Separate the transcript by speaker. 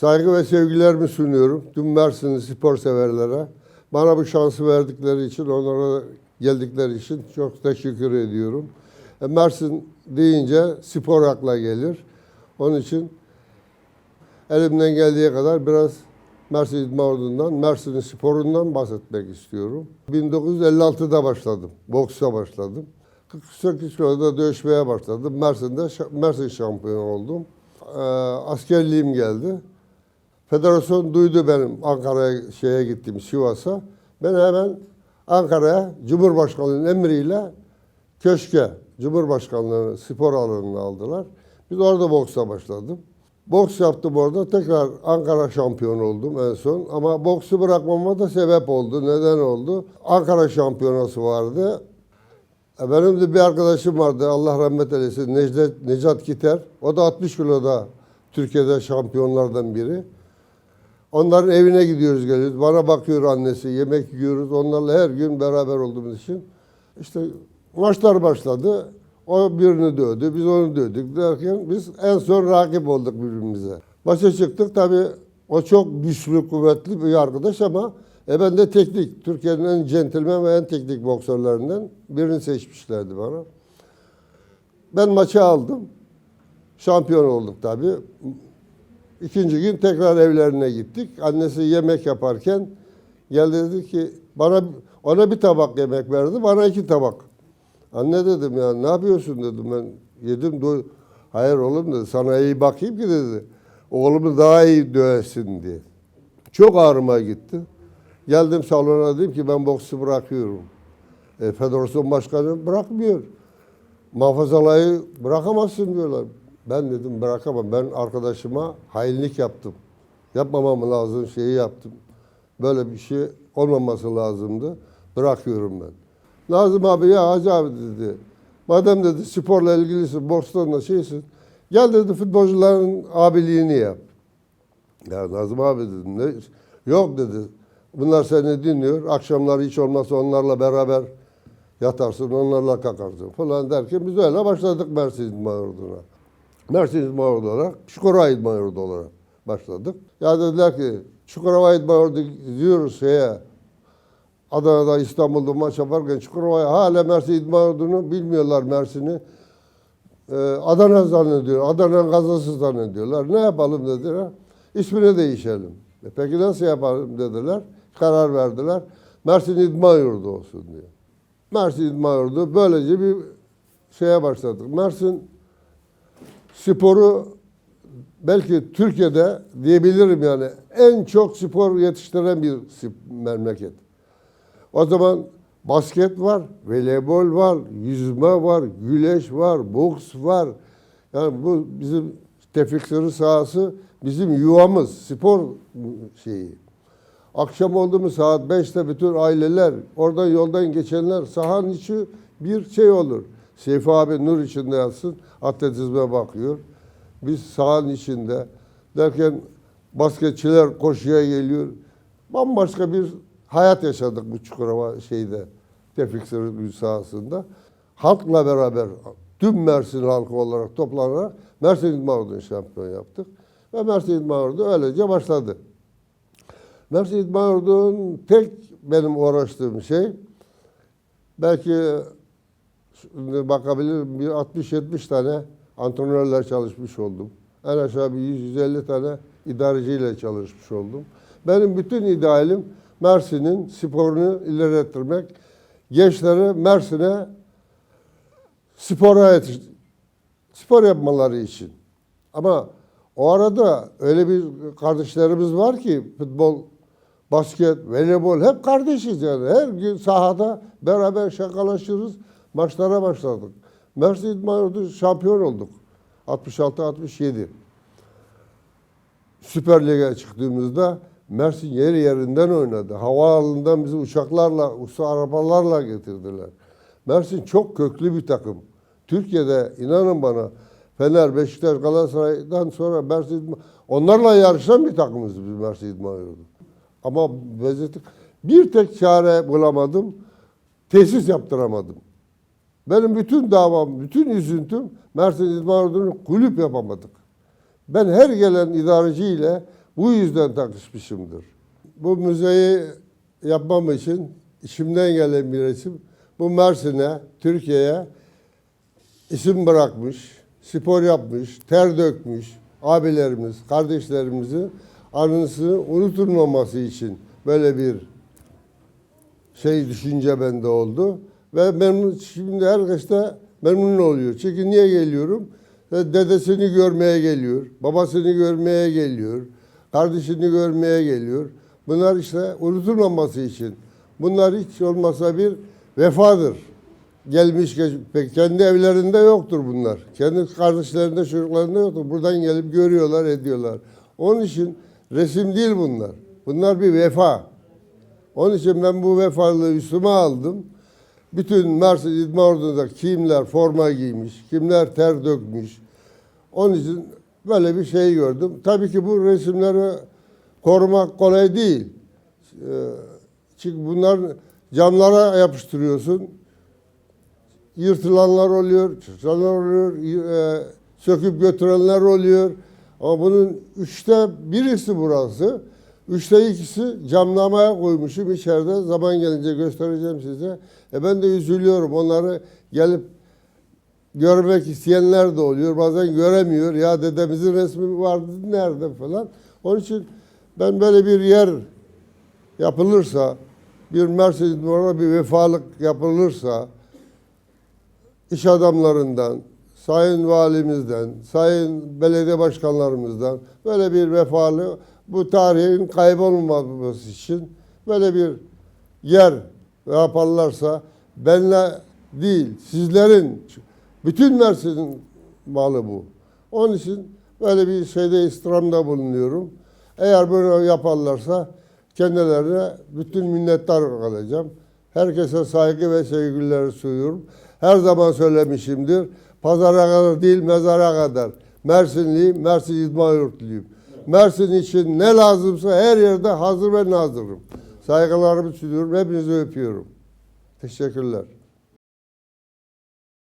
Speaker 1: Saygı ve sevgilerimi sunuyorum tüm Mersinli spor severlere. Bana bu şansı verdikleri için, onlara geldikleri için çok teşekkür ediyorum. E, Mersin deyince spor akla gelir. Onun için elimden geldiği kadar biraz Mersin İdman Ordu'ndan, Mersin'in sporundan bahsetmek istiyorum. 1956'da başladım, boksa başladım. 48 kiloda dövüşmeye başladım. Mersin'de Mersin şampiyonu oldum. Ee, askerliğim geldi. Federasyon duydu benim Ankara'ya şeye gittim Sivas'a. Ben hemen Ankara'ya Cumhurbaşkanı'nın emriyle köşke Cumhurbaşkanlığı spor alanına aldılar. Biz orada boksa başladım. Boks yaptım orada. Tekrar Ankara şampiyonu oldum en son. Ama boksu bırakmama da sebep oldu. Neden oldu? Ankara şampiyonası vardı. E, Benim de bir arkadaşım vardı. Allah rahmet eylesin. Necdet, Necat Kiter. O da 60 kiloda Türkiye'de şampiyonlardan biri. Onların evine gidiyoruz geliyoruz. Bana bakıyor annesi. Yemek yiyoruz. Onlarla her gün beraber olduğumuz için. İşte maçlar başladı. O birini dövdü. Biz onu dövdük derken biz en son rakip olduk birbirimize. Başa çıktık. Tabii o çok güçlü, kuvvetli bir arkadaş ama e ben de teknik. Türkiye'nin en centilmen ve en teknik boksörlerinden birini seçmişlerdi bana. Ben maçı aldım. Şampiyon olduk tabii. İkinci gün tekrar evlerine gittik. Annesi yemek yaparken geldi dedi ki bana ona bir tabak yemek verdi, bana iki tabak. Anne dedim ya ne yapıyorsun dedim ben yedim doy. Hayır oğlum dedi sana iyi bakayım ki dedi. Oğlumu daha iyi dövesin diye. Çok ağrıma gitti. Geldim salona dedim ki ben boksu bırakıyorum. E, federasyon başkanı bırakmıyor. Muhafazalayı bırakamazsın diyorlar. Ben dedim bırakamam. Ben arkadaşıma hainlik yaptım. Yapmamam lazım şeyi yaptım. Böyle bir şey olmaması lazımdı. Bırakıyorum ben. Nazım abi ya Hacı abi dedi. Madem dedi sporla ilgilisin, da şeysin. Gel dedi futbolcuların abiliğini yap. Ya Nazım abi dedim. Ne? Yok dedi. Bunlar seni dinliyor. Akşamları hiç olmazsa onlarla beraber yatarsın, onlarla kalkarsın falan derken biz öyle başladık Mersin İdman. Mersin İdman Ordu olarak, Çukurova İdman olarak başladık. Ya dediler ki Çukurova İdman Ordu gidiyoruz şeye, Adana'da İstanbul'da maç yaparken Çukurova'ya hala Mersin İdman Ordu'nu bilmiyorlar Mersin'i. Ee, Adana zannediyor, Adana kazası zannediyorlar. Ne yapalım dediler. İsmini değişelim. E peki nasıl yapalım dediler. Karar verdiler. Mersin İdman Yurdu olsun diye. Mersin İdman Yurdu böylece bir şeye başladık. Mersin sporu belki Türkiye'de diyebilirim yani en çok spor yetiştiren bir memleket. O zaman basket var, voleybol var, yüzme var, güleş var, boks var. Yani bu bizim tefrik sırrı sahası bizim yuvamız, spor şeyi. Akşam oldu mu saat 5'te bütün aileler, oradan yoldan geçenler sahanın içi bir şey olur. Seyfi abi nur içinde yatsın, atletizme bakıyor. Biz sahanın içinde derken basketçiler koşuya geliyor. Bambaşka bir hayat yaşadık bu Çukurova şeyde, Tevfik Sırrı sahasında. Halkla beraber tüm Mersin halkı olarak toplanarak Mersin İdman Ordu'nu şampiyon yaptık. Ve Mersin İdman Ordu öylece başladı. Mersin İdman Ordu'nun tek benim uğraştığım şey belki bakabilirim bir 60-70 tane antrenörler çalışmış oldum. En aşağı bir 100-150 tane idareciyle çalışmış oldum. Benim bütün idealim Mersin'in sporunu ilerlettirmek. Gençleri Mersin'e spora yetiş spor yapmaları için. Ama o arada öyle bir kardeşlerimiz var ki futbol, basket, voleybol hep kardeşiz yani. Her gün sahada beraber şakalaşırız. Maçlara başladık. Mersin İdman şampiyon olduk. 66-67. Süper Lig'e çıktığımızda Mersin yeri yerinden oynadı. Havaalanından bizi uçaklarla, usta arabalarla getirdiler. Mersin çok köklü bir takım. Türkiye'de inanın bana Fener, Beşiktaş, Galatasaray'dan sonra Mersin onlarla yarışan bir takımız biz Mersin İdman. Ama Bezirtik bir tek çare bulamadım. Tesis yaptıramadım. Benim bütün davam, bütün üzüntüm Mersin İdman kulüp yapamadık. Ben her gelen idareci ile bu yüzden takışmışımdır. Bu müzeyi yapmam için içimden gelen bir resim. Bu Mersin'e, Türkiye'ye isim bırakmış, spor yapmış, ter dökmüş abilerimiz, kardeşlerimizin anısını unutulmaması için böyle bir şey düşünce bende oldu. Ve memnun, şimdi herkes de memnun oluyor. Çünkü niye geliyorum? Dedesini görmeye geliyor, babasını görmeye geliyor, kardeşini görmeye geliyor. Bunlar işte unutulmaması için. Bunlar hiç olmasa bir vefadır. Gelmiş geç, pek kendi evlerinde yoktur bunlar. Kendi kardeşlerinde, çocuklarında yoktur. Buradan gelip görüyorlar, ediyorlar. Onun için resim değil bunlar. Bunlar bir vefa. Onun için ben bu vefalılığı üstüme aldım. Bütün Mersin İdman Ordu'nda kimler forma giymiş, kimler ter dökmüş. Onun için böyle bir şey gördüm. Tabii ki bu resimleri korumak kolay değil. Ee, Çünkü bunlar camlara yapıştırıyorsun. Yırtılanlar oluyor, çıkanlar oluyor, e, söküp götürenler oluyor. Ama bunun üçte birisi burası. Üçte ikisi camlamaya koymuşum içeride. Zaman gelince göstereceğim size. E ben de üzülüyorum. Onları gelip görmek isteyenler de oluyor. Bazen göremiyor. Ya dedemizin resmi vardı nerede falan. Onun için ben böyle bir yer yapılırsa, bir Mercedes orada bir vefalık yapılırsa, iş adamlarından, sayın valimizden, sayın belediye başkanlarımızdan böyle bir vefalı bu tarihin kaybolmaması için böyle bir yer yaparlarsa benle değil sizlerin bütün Mersin'in malı bu. Onun için böyle bir şeyde istirhamda bulunuyorum. Eğer bunu yaparlarsa kendilerine bütün minnettar kalacağım. Herkese saygı ve sevgileri sunuyorum. Her zaman söylemişimdir. Pazara kadar değil mezara kadar. Mersinliyim, Mersin İdman Yurtluyum. Mersin için ne lazımsa her yerde hazır ve nazırım. Saygılarımı sunuyorum. Hepinizi öpüyorum. Teşekkürler.